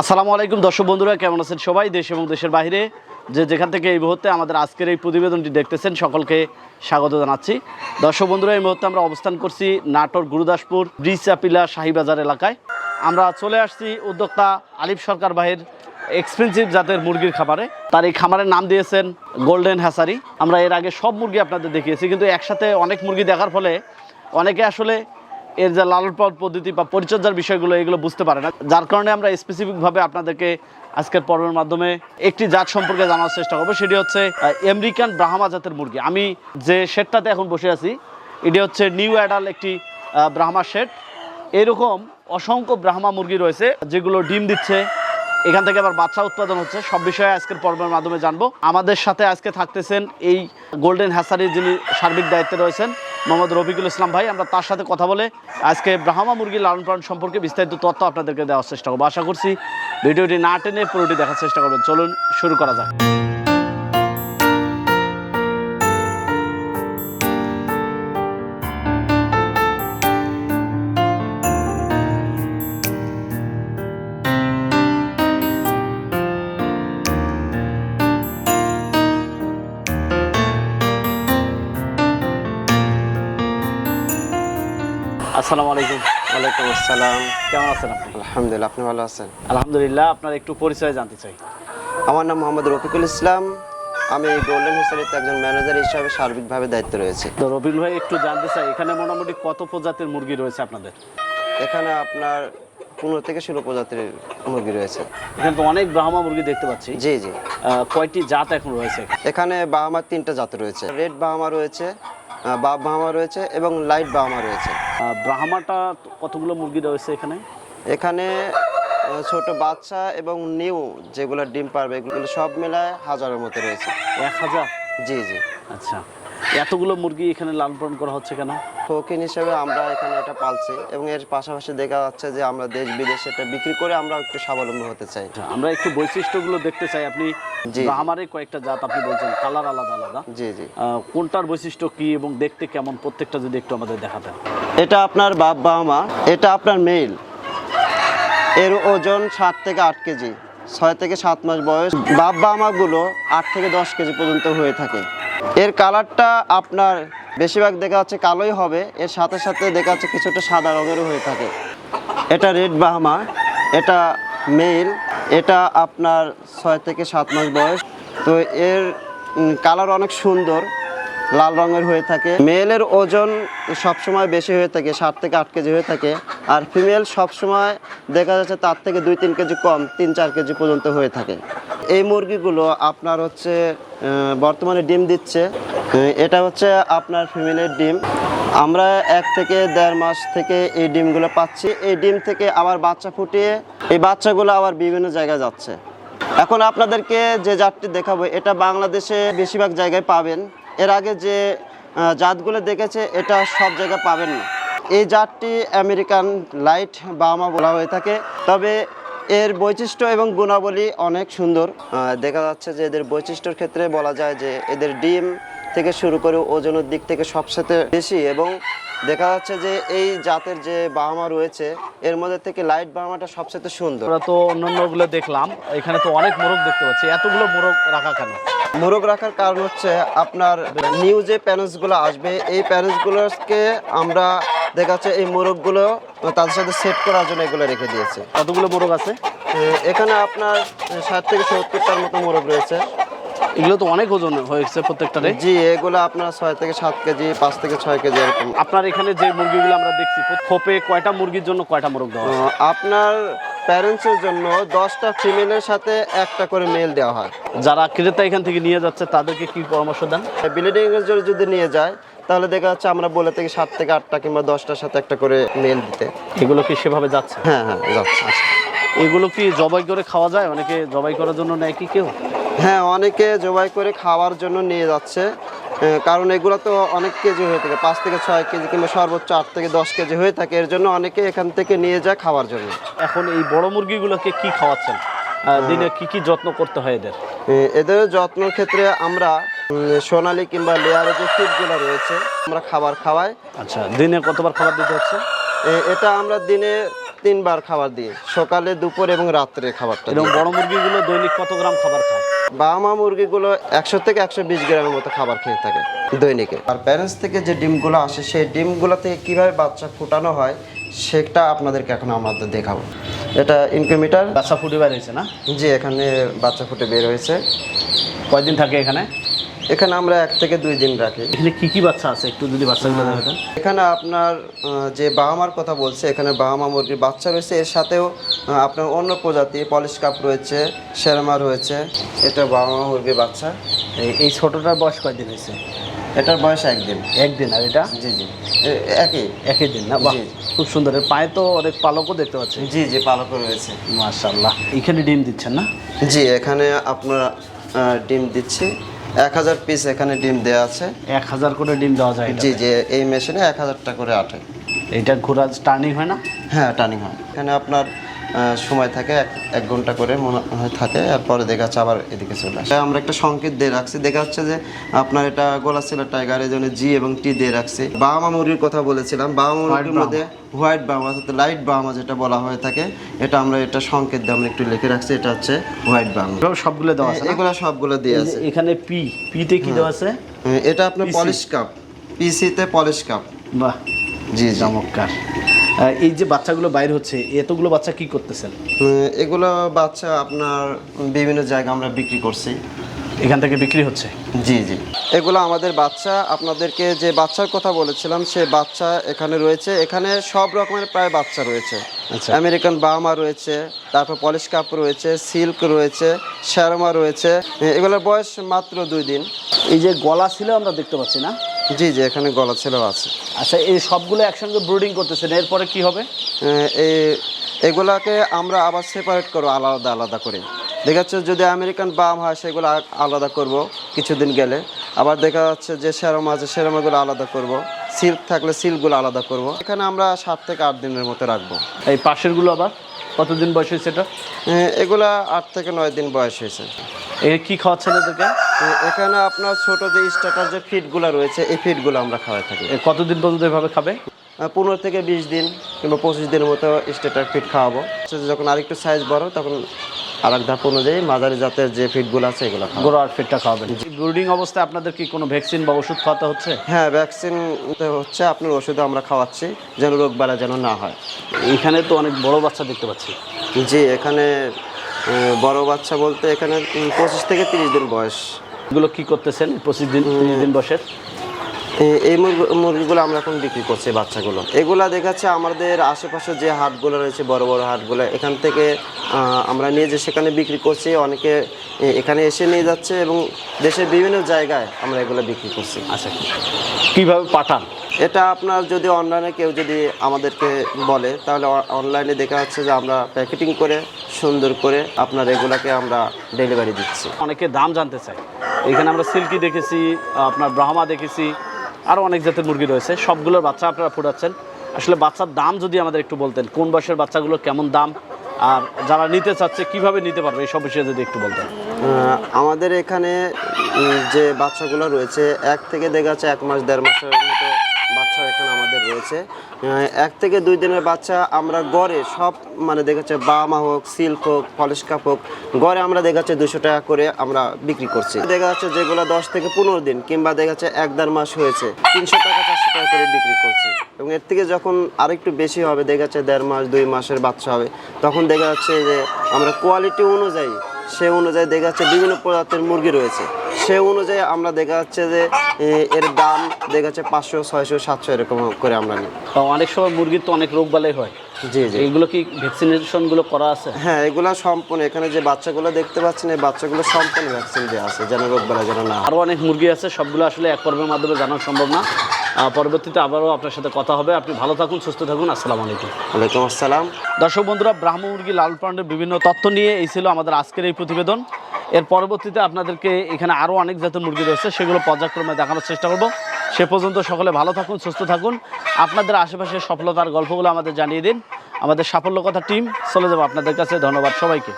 আসসালামু আলাইকুম, দর্শক বন্ধুরা, কেমন আছেন সবাই? দেশ এবং দেশের বাইরে যে যেখান থেকে এই মুহূর্তে আমাদের আজকের এই প্রতিবেদনটি দেখতেছেন, সকলকে স্বাগত জানাচ্ছি। দর্শক বন্ধুরা, এই মুহূর্তে আমরা অবস্থান করছি নাটোর গুরুদাসপুর ব্রিচাপিলা শাহিবাজার এলাকায়। আমরা চলে আসছি উদ্যোক্তা আলিফ সরকার ভাইয়ের এক্সপেন্সিভ জাতের মুরগির খামারে। তার এই খামারের নাম দিয়েছেন গোল্ডেন হ্যাসারি আমরা এর আগে সব মুরগি আপনাদের দেখিয়েছি, কিন্তু একসাথে অনেক মুরগি দেখার ফলে অনেকে আসলে এর যে লালন পালন পদ্ধতি বা পরিচর্যার বিষয়গুলো, এগুলো বুঝতে পারে না। যার কারণে আমরা স্পেসিফিকভাবে আপনাদেরকে আজকের পর্বের মাধ্যমে একটি জাত সম্পর্কে জানার চেষ্টা করব। সেটি হচ্ছে আমেরিকান ব্রাহ্মা জাতের মুরগি। আমি যে শেডটাতে এখন বসে আছি, এটি হচ্ছে নিউ অ্যাডাল একটি ব্রাহ্মা শেড এরকম অসংখ্য ব্রাহ্মা মুরগি রয়েছে, যেগুলো ডিম দিচ্ছে, এখান থেকে আবার বাচ্চা উৎপাদন হচ্ছে। সব বিষয়ে আজকের পর্বের মাধ্যমে জানব। আমাদের সাথে আজকে থাকতেছেন এই গোল্ডেন হ্যাসারির যিনি সার্বিক দায়িত্বে রয়েছেন মোহাম্মদ রফিকুল ইসলাম ভাই, আমরা তার সাথে কথা বলে আজকে ব্রাহ্মা মুরগির লালন পালন সম্পর্কে বিস্তারিত তথ্য আপনাদেরকে দেওয়ার চেষ্টা করব। আশা করছি ভিডিওটি না টেনে পুরোটি দেখার চেষ্টা করবেন। চলুন, শুরু করা যাক। আসসালামু আলাইকুম ওয়ালাইকুম আসসালাম কেমন আছেন আপনি? আলহামদুলিল্লাহ আপনি ভালো আছেন? আলহামদুলিল্লাহ আপনার একটু পরিচয় জানতে চাই। আমার নাম মোহাম্মদ রফিকুল ইসলাম। আমি গোল্ডেন একজন ম্যানেজার হিসাবে সার্বিকভাবে দায়িত্ব রয়েছে। তো রবিল ভাই একটু জানতে চাই এখানে মোটামুটি কত প্রজাতির মুরগি রয়েছে আপনাদের? এখানে আপনার পনেরো থেকে ষোলো প্রজাতির মুরগি রয়েছে। এখানে তো অনেক ব্রাহ্মা মুরগি দেখতে পাচ্ছি। জি জি। কয়টি জাত এখন রয়েছে? এখানে বাহামার তিনটা জাত রয়েছে। রেড বাহামা রয়েছে বাপ ব্রাহ্মা রয়েছে এবং লাইট ব্রাহ্মা রয়েছে। ব্রাহ্মাটা কতগুলো মুরগি রয়েছে এখানে? এখানে ছোট বাচ্চা এবং নিউ যেগুলো ডিম পারবে এগুলো সব মেলায় হাজারের মতো রয়েছে। এক হাজার? জি জি। আচ্ছা। এতগুলো মুরগি এখানে লালন পালন করা হচ্ছে কেন? শৌখিন হিসেবে আমরা এখানে এটা পালছি এবং এর পাশাপাশি দেখা যাচ্ছে যে আমরা দেশ বিদেশে এটা বিক্রি করে আমরা একটু স্বাবলম্বী হতে চাই। আচ্ছা, আমরা একটু বৈশিষ্ট্যগুলো দেখতে চাই। আপনি জি। ব্রাহ্মারে কয়েকটা জাত আপনি বলছেন কালার আলাদা আলাদা। জি জি। কোনটার বৈশিষ্ট্য কি এবং দেখতে কেমন? প্রত্যেকটা যদি একটু আমাদের দেখাতেন। এটা আপনার বাপ বাবা মা এটা আপনার মেল। এর ওজন সাত থেকে আট কেজি ছয় থেকে সাত মাস বয়স। বাপ বাবা মাগুলো আট থেকে দশ কেজি পর্যন্ত হয়ে থাকে। এর কালারটা আপনার বেশিরভাগ দেখা যাচ্ছে কালোই হবে। এর সাথে সাথে দেখা যাচ্ছে কিছুটা সাদা রঙেরও হয়ে থাকে। এটা রেড বাহামা, এটা মেল, এটা আপনার ছয় থেকে সাত মাস বয়স। তো এর কালার অনেক সুন্দর, লাল রঙের হয়ে থাকে। মেলের ওজন সবসময় বেশি হয়ে থাকে, সাত থেকে আট কেজি হয়ে থাকে। আর ফিমেল সবসময় দেখা যাচ্ছে তার থেকে দুই, তিন কেজি কম, তিন, চার কেজি পর্যন্ত হয়ে থাকে। এই মুরগিগুলো আপনার হচ্ছে বর্তমানে ডিম দিচ্ছে। এটা হচ্ছে আপনার ফ্যামিলির ডিম। আমরা এক থেকে দেড় মাস থেকে এই ডিমগুলো পাচ্ছি। এই ডিম থেকে আবার বাচ্চা ফুটিয়ে এই বাচ্চাগুলো আবার বিভিন্ন জায়গায় যাচ্ছে। এখন আপনাদেরকে যে জাতটি দেখাবো, এটা বাংলাদেশে বেশিরভাগ জায়গায় পাবেন। এর আগে যে জাতগুলো দেখেছে, এটা সব জায়গায় পাবেন না। এই জাতটি আমেরিকান লাইট বামা বলা হয়ে থাকে। তবে এর বৈশিষ্ট্য এবং গুণাবলী অনেক সুন্দর। দেখা যাচ্ছে যে এদের বৈশিষ্ট্যর ক্ষেত্রে বলা যায় যে এদের ডিম থেকে শুরু করে ওজনের দিক থেকে সবসাথে বেশি এবং দেখা যাচ্ছে যে এই জাতের যে বাহামা রয়েছে এর মধ্যে থেকে লাইট বাহামাটা সবসাথে সুন্দর। আমরা তো অন্যান্যগুলো দেখলাম এখানে তো অনেক মোরগ দেখতে পাচ্ছি। এতগুলো মোরগ রাখা কেন? মোরগ রাখার কারণ হচ্ছে আপনার নিউ যে প্যানেলসগুলো আসবে এই প্যানেলসগুলোকে আমরা দেখা যাচ্ছে এই মোরগগুলো তাদের সাথে সেট করার জন্য এগুলো রেখে দিয়েছে। কতগুলো মোরগ আছে? এখানে আপনার ষাট থেকে সত্তরটার মতো মোরগ রয়েছে। এগুলো তো অনেক ওজন হয়েছে প্রত্যেকটারে জি এগুলো আপনার ছয় থেকে সাত কেজি পাঁচ থেকে ছয় কেজি এরকম। আপনার এখানে যে মুরগিগুলো আমরা দেখছি খোপে কয়টা মুরগির জন্য কয়টা মোরগ দেওয়া আপনার প্যারেন্টসের জন্য দশটা ফিমেলের সাথে একটা করে মেল দেওয়া হয়। যারা ক্রেতা এখান থেকে নিয়ে যাচ্ছে তাদেরকে কি পরামর্শ দেন? ব্লিডিং যদি নিয়ে যায় তাহলে দেখা যাচ্ছে আমরা বলে থেকে সাত থেকে আটটা কিংবা দশটার সাথে একটা করে মেল দিতে। এগুলো কি সেভাবে যাচ্ছে? হ্যাঁ হ্যাঁ যাচ্ছে এগুলো কি জবাই করে খাওয়া যায়? অনেকে জবাই করার জন্য নেয় কি কেউ? হ্যাঁ অনেকে জবাই করে খাওয়ার জন্য নিয়ে যাচ্ছে। কারণ এগুলো তো অনেক কেজি হয়ে থাকে। পাঁচ থেকে ছয় কেজি কিংবা সর্বোচ্চ আট থেকে দশ কেজি হয়ে থাকে। এর জন্য অনেকে এখান থেকে নিয়ে যায় খাওয়ার জন্য। এখন এই বড় মুরগিগুলোকে কি খাওয়াচ্ছেন? দিনে কি কি যত্ন করতে হয় এদের? এদের যত্নের ক্ষেত্রে আমরা সোনালি কিংবা লেয়ারের যে ফিডগুলো রয়েছে আমরা খাবার খাওয়াই। আচ্ছা দিনে কতবার খাবার দিতে হচ্ছে? এটা আমরা দিনে তিনবার খাবার দিই। সকালে দুপুর এবং রাত্রে খাবারটা এবং। বড় মুরগিগুলো দৈনিক কত গ্রাম খাবার খায়? বাহামা মুরগিগুলো একশো থেকে একশো বিশ গ্রামের মতো খাবার খেয়ে থাকে দৈনিকে। আর প্যারেন্টস থেকে যে ডিমগুলো আসে সেই ডিমগুলো থেকে কীভাবে বাচ্চা ফুটানো হয় সেটা আপনাদেরকে এখন আমাদের দেখাবো। এটা ইনকিউমিটার। বাচ্চা ফুটে বের হয়েছে না? যে এখানে বাচ্চা ফুটে বের হয়েছে কয়দিন থাকে এখানে? এখানে আমরা এক থেকে দুই দিন রাখি। এখানে কি কি বাচ্চা আছে? একটু যদি দেখাতেন এখানে আপনার যে বাহামার কথা বলছে এখানে বাহামা মুরগির বাচ্চা রয়েছে। এর সাথেও আপনার অন্য প্রজাতি পলিশ কাপ রয়েছে শেরমা রয়েছে। এটা বাহামা মুরগির বাচ্চা। এই- এই ছোটটার বয়স কয়দিন হয়েছে? এটার বয়স একদিন। একদিন আর এটা? জি জি। একই। একই দিন না? বাহ খুব সুন্দর। পায়ে তো অনেক পালকও দেখতে পাচ্ছি। জি জি পালক রয়েছে। মাশাল্লাহ এখানে ডিম দিচ্ছেন না? জি এখানে আপনার ডিম দিচ্ছি। এক হাজার পিস এখানে ডিম দেওয়া আছে। এক হাজার করে ডিম দেওয়া যায় জি। জি এই মেশিনে এক হাজারটা করে আটে। এইটা ঘোরা টার্নিং হয় না? হ্যাঁ টার্নিং হয়। এখানে আপনার সময় থাকে এক এক ঘণ্টা করে মনে হয় থাকে আর পরে দেখা যাচ্ছে আবার এদিকে চলে আসে। আমরা একটা সংকেত দিয়ে রাখছি দেখা যাচ্ছে যে আপনার এটা গোলা সিলা টাইগার এই জন্য জি এবং টি দিয়ে রাখছি। বাহামা মুরগির কথা বলেছিলাম বাবা মুরগির। মধ্যে হোয়াইট বাহামা অর্থাৎ লাইট বাহামা যেটা বলা হয়ে থাকে এটা আমরা এটা সংকেত দিয়ে আমরা একটু লিখে রাখছি এটা হচ্ছে হোয়াইট এভাবে সবগুলো দেওয়া আছে এগুলো সবগুলো দিয়ে আছে। এখানে পি পিতে কি দেওয়া আছে? হ্যাঁ, এটা আপনার পলিশ কাপ পিসিতে পলিশ কাপ। বাহ জি। চমৎকার। এই যে বাচ্চাগুলো বাইর হচ্ছে এতগুলো বাচ্চা কি করতেছেন? এগুলো বাচ্চা আপনার বিভিন্ন জায়গা আমরা বিক্রি করছি। এখান থেকে বিক্রি হচ্ছে? জি জি। এগুলো আমাদের বাচ্চা আপনাদেরকে যে বাচ্চার কথা বলেছিলাম সে বাচ্চা এখানে রয়েছে। এখানে সব রকমের প্রায় বাচ্চা রয়েছে। আচ্ছা। আমেরিকান বাহামা রয়েছে তারপর পলিশ কাপ রয়েছে সিল্ক রয়েছে শ্যারমা রয়েছে। এগুলোর বয়স মাত্র দুই দিন। এই যে গলা ছিল আমরা দেখতে পাচ্ছি না? জি জি এখানে গলা ছেলেও আছে। আচ্ছা এই সবগুলো একসঙ্গে ব্রুডিং করতেছেন এরপরে কি হবে? এই এগুলাকে আমরা আবার সেপারেট করব আলাদা আলাদা করে। দেখা যাচ্ছে যদি আমেরিকান বাম হয় সেগুলো আলাদা করব কিছুদিন গেলে। আবার দেখা যাচ্ছে যে সেরম আছে সেরমাগুলো আলাদা করব। সিল্ক থাকলে সিল্কগুলো আলাদা করব। এখানে আমরা সাত থেকে আট দিনের মতো রাখব। এই পাশেরগুলো আবার? কতদিন বয়স হয়েছে এটা? এগুলা আট থেকে নয় দিন বয়স হয়েছে। এর কি খাওয়াচ্ছেন এদেরকে? এখানে আপনার ছোট যে স্টার্টার যে ফিডগুলো রয়েছে এই ফিডগুলো আমরা খাওয়াই থাকি। কতদিন পর্যন্ত এভাবে খাবে? পনেরো থেকে বিশ দিন কিংবা পঁচিশ দিনের মতো স্টেটার ফিট খাওয়াবো। যখন আরেকটু সাইজ বড় তখন আর এক ধাপ অনুযায়ী মাঝারি জাতের যে ফিডগুলো আছে এগুলো খাওয়াবো গোড়া আর ফিটটা খাওয়াবেন ব্রুডিং অবস্থায় আপনাদের কি কোনো ভ্যাকসিন বা ওষুধ খাওয়াতে হচ্ছে? হ্যাঁ ভ্যাকসিন হচ্ছে আপনার ওষুধও আমরা খাওয়াচ্ছি যেন রোগ বালা যেন না হয়। এখানে তো অনেক বড় বাচ্চা দেখতে পাচ্ছি। জি এখানে বড় বাচ্চা বলতে এখানে পঁচিশ থেকে তিরিশ দিন বয়স। এগুলো কি করতেছেন? পঁচিশ দিন তিরিশ দিন বয়সের? এই মুরগি- মুরগিগুলো আমরা এখন বিক্রি করছি বাচ্চাগুলো। এগুলা দেখাচ্ছে আমাদের আশেপাশে যে হাটগুলো রয়েছে বড় বড় হাটগুলো এখান থেকে আমরা নিয়ে যে সেখানে বিক্রি করছি অনেকে এখানে এসে নিয়ে যাচ্ছে এবং দেশের বিভিন্ন জায়গায় আমরা এগুলো বিক্রি করছি। আচ্ছা। কীভাবে পাঠান? এটা আপনার যদি অনলাইনে কেউ যদি আমাদেরকে বলে তাহলে অনলাইনে দেখা যাচ্ছে যে আমরা প্যাকেটিং করে সুন্দর করে আপনার এগুলাকে আমরা ডেলিভারি দিচ্ছি। অনেকে দাম জানতে চাই এখানে আমরা সিল্কি দেখেছি আপনার ব্রাহ্মা দেখেছি আরও অনেক জাতের মুরগি রয়েছে। সবগুলোর বাচ্চা আপনারা ফুটাচ্ছেন। আসলে বাচ্চার দাম যদি আমাদের একটু বলতেন, কোন বয়সের বাচ্চাগুলো কেমন দাম, আর যারা নিতে চাচ্ছে কীভাবে নিতে পারবে এইসব বিষয়ে যদি একটু বলতেন। আমাদের এখানে যে বাচ্চাগুলো রয়েছে, এক থেকে দেখা যাচ্ছে এক মাস, দেড় মাসের মতো বাচ্চা এখানে আমাদের রয়েছে। এক থেকে দুই দিনের বাচ্চা আমরা গড়ে সব মানে দেখা যাচ্ছে বামা হোক, সিল্ক হোক, পলিশ কাপ হোক, গড়ে আমরা দেখা যাচ্ছে দুশো টাকা করে আমরা বিক্রি করছি। দেখা যাচ্ছে যেগুলো দশ থেকে পনেরো দিন কিংবা দেখা যাচ্ছে এক দেড় মাস হয়েছে, তিনশো টাকা, চারশো টাকা করে বিক্রি করছি। এবং এর থেকে যখন আরেকটু বেশি হবে দেখা যাচ্ছে দেড় মাস, দুই মাসের বাচ্চা হবে, তখন দেখা যাচ্ছে যে আমরা কোয়ালিটি অনুযায়ী সে অনুযায়ী দেখা যাচ্ছে বিভিন্ন প্রজাতির মুরগি রয়েছে। সে অনুযায়ী আমরা দেখা যাচ্ছে যে এর দাম দেখা যাচ্ছে পাঁচশো ছয়শো সাতশো এরকম করে আমরা নিই। তো অনেক সময় মুরগির তো অনেক রোগ বালাই হয়। জি জি। এইগুলো কি ভ্যাকসিনেশনগুলো করা আছে? হ্যাঁ এগুলো সম্পূর্ণ। এখানে যে বাচ্চাগুলো দেখতে পাচ্ছেন এই বাচ্চাগুলো সম্পূর্ণ ভ্যাকসিন দেওয়া আছে যেন রোগ বেলা যেন না। আরও অনেক মুরগি আছে সবগুলো আসলে এক পর্বের মাধ্যমে জানা সম্ভব না। পরবর্তীতে আবারও আপনার সাথে কথা হবে। আপনি ভালো থাকুন সুস্থ থাকুন। আসসালামু আলাইকুম। ওয়ালাইকুম আসসালাম। দর্শক বন্ধুরা ব্রাহ্ম মুরগি লাল পান্ডের বিভিন্ন তথ্য নিয়ে এই ছিল আমাদের আজকের এই প্রতিবেদন। এর পরবর্তীতে আপনাদেরকে এখানে আরও অনেক জাতের মুরগি রয়েছে সেগুলো পর্যায়ক্রমে দেখানোর চেষ্টা করব। সে পর্যন্ত সকলে ভালো থাকুন সুস্থ থাকুন। আপনাদের আশেপাশে সফলতার গল্পগুলো আমাদের জানিয়ে দিন। আমাদের সাফল্য কথা টিম চলে যাব আপনাদের কাছে। ধন্যবাদ সবাইকে।